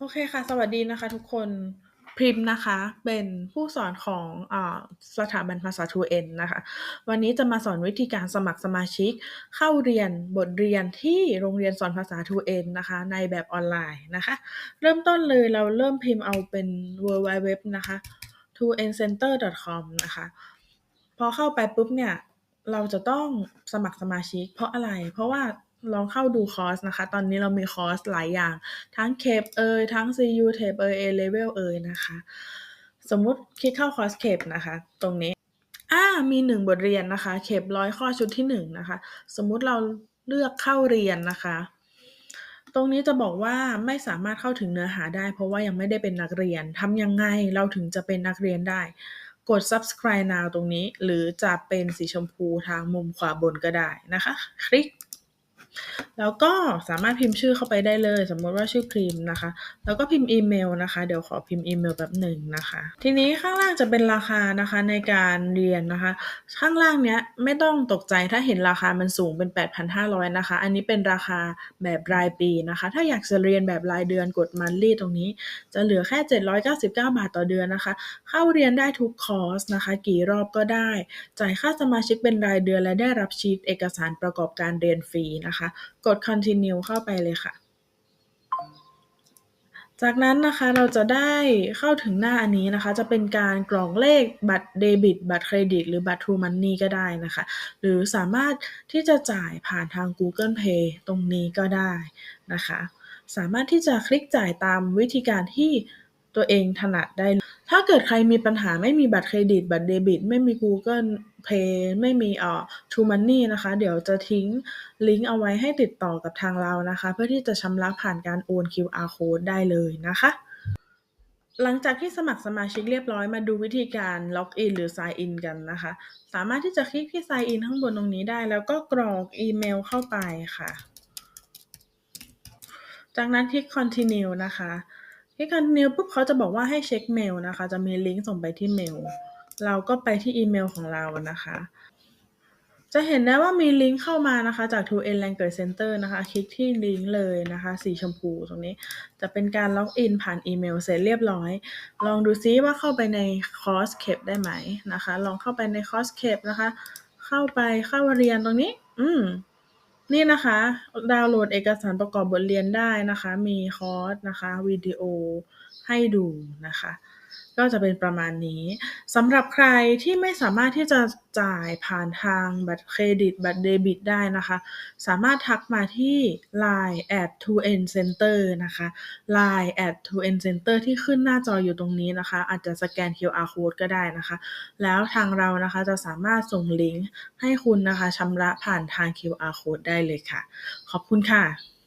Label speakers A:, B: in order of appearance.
A: โอเคค่ะ สวัสดีนะคะทุกคนพริมนะคะ เป็นผู้สอนของอสถาบันภาษา 2N นะคะ วันนี้จะมาสอนวิธีการสมัครสมาชิก เข้าเรียนบทเรียนที่โรงเรียนสอนภาษา 2N นะคะ ในแบบออนไลน์นะคะ เริ่มต้นเลยเราเริ่มพิมพ์เอาเป็น www นะคะ 2ncenter.com นะคะ พอเข้าไปปุ๊บเนี่ย เราจะต้องสมัครสมาชิก เพราะอะไร เพราะว่า ลองเข้าดูคอร์สนะคะ ตอนนี้เรามีคอร์สหลายอย่าง ทั้ง CAPE เอยทั้ง CU TAPE เอย A-level เอยนะคะ สมมุติคลิกเข้าคอร์ส CAPE นะคะ ตรงนี้อ่ามี1บทเรียนนะคะ CAPE 100ข้อชุดที่1นะคะ สมมุติเราเลือกเข้าเรียนนะคะ ตรงนี้จะบอกว่าไม่สามารถเข้าถึงเนื้อหาได้ เพราะว่ายังไม่ได้เป็นนักเรียนทำยังไงเราถึงจะเป็นนักเรียนได้ กด subscribe now ตรงนี้ หรือจะเป็นสีชมพูทางมุมขวาบนก็ได้นะคะ คลิก แล้วก็สามารถพิมพ์ชื่อเข้าไปได้เลย สมมติว่าชื่อพริมนะคะ แล้วก็พิมพ์อีเมลนะคะ เดี๋ยวขอพิมพ์อีเมลแป๊บหนึ่งนะคะ ทีนี้ข้างล่างจะเป็นราคานะคะในการเรียนนะคะ ข้างล่างเนี้ยไม่ต้องตกใจถ้าเห็นราคามันสูงเป็น 8,500 นะคะ อันนี้เป็นราคาแบบรายปีนะคะ ถ้าอยากจะเรียนแบบรายเดือนกด monthly ตรงนี้ จะเหลือแค่ 799 บาทต่อเดือนนะคะ เข้าเรียนได้ทุกคอร์สนะคะ กี่รอบก็ได้ จ่ายค่าสมาชิกเป็นรายเดือนและได้รับชีตเอกสารประกอบการเรียนฟรีนะคะกด continue เข้าไปเลยค่ะ จากนั้นนะคะเราจะได้เข้าถึงหน้าอันนี้นะคะ จะเป็นการกรอกเลขบัตรเดบิต บัตรเครดิต หรือบัตร True Money ก็ได้นะคะ หรือสามารถที่จะจ่ายผ่านทาง Google Pay ตรงนี้ก็ได้นะคะ สามารถที่จะคลิกจ่ายตามวิธีการที่ตัวเองถนัดได้ ถ้าเกิดใครมีปัญหาไม่มีบัตรเครดิต บัตรเดบิต ไม่มี Google Pay ไม่มีเอ่อ True Money นะคะ เดี๋ยวจะทิ้งลิงก์เอาไว้ให้ติดต่อกับทางเรานะคะ เพื่อที่จะชำระผ่านการโอน QR Code ได้เลยนะคะหลังจากที่สมัครสมาชิกเรียบร้อยมาดูวิธีการล็อกอินหรือ sign in กันนะคะ สามารถที่จะคลิกที่ sign in ข้างบนตรงนี้ได้ แล้วก็กรอกอีเมลเข้าไปค่ะ จากนั้นคลิก continue นะคะ คลิก continue ปุ๊บเขาจะบอกว่าให้เช็กเมลนะคะ จะมีลิงก์ส่งไปที่เมล เราก็ไปที่อีเมลของเรานะคะ จะเห็นได้ว่ามีลิงก์เข้ามานะคะ จาก 2N Language Center นะคะ คลิกที่ลิงก์เลยนะคะ สีชมพูตรงนี้ จะเป็นการล็อกอินผ่านอีเมลเสร็จเรียบร้อย ลองดูซิว่าเข้าไปในคอร์ส CAPE ได้ไหมนะคะ ลองเข้าไปในคอร์ส CAPE นะคะ เข้าไปเข้าเรียนตรงนี้ อืม นี่นะคะ ดาวน์โหลดเอกสารประกอบบทเรียนได้นะคะ มีคอร์สนะคะ วิดีโอให้ดูนะคะ ก็จะเป็นประมาณนี้สำหรับใครที่ไม่สามารถที่จะจ่ายผ่านทางบัตรเครดิต บัตรเดบิตได้นะคะ สามารถทักมาที่ LINE @2ncenter นะคะ LINE @2ncenter ที่ขึ้นหน้าจออยู่ตรงนี้นะคะ อาจจะสแกน QR Code ก็ได้นะคะ แล้วทางเรานะคะจะสามารถส่งลิงก์ให้คุณนะคะชำระผ่านทาง QR Code ได้เลยค่ะ ขอบคุณค่ะ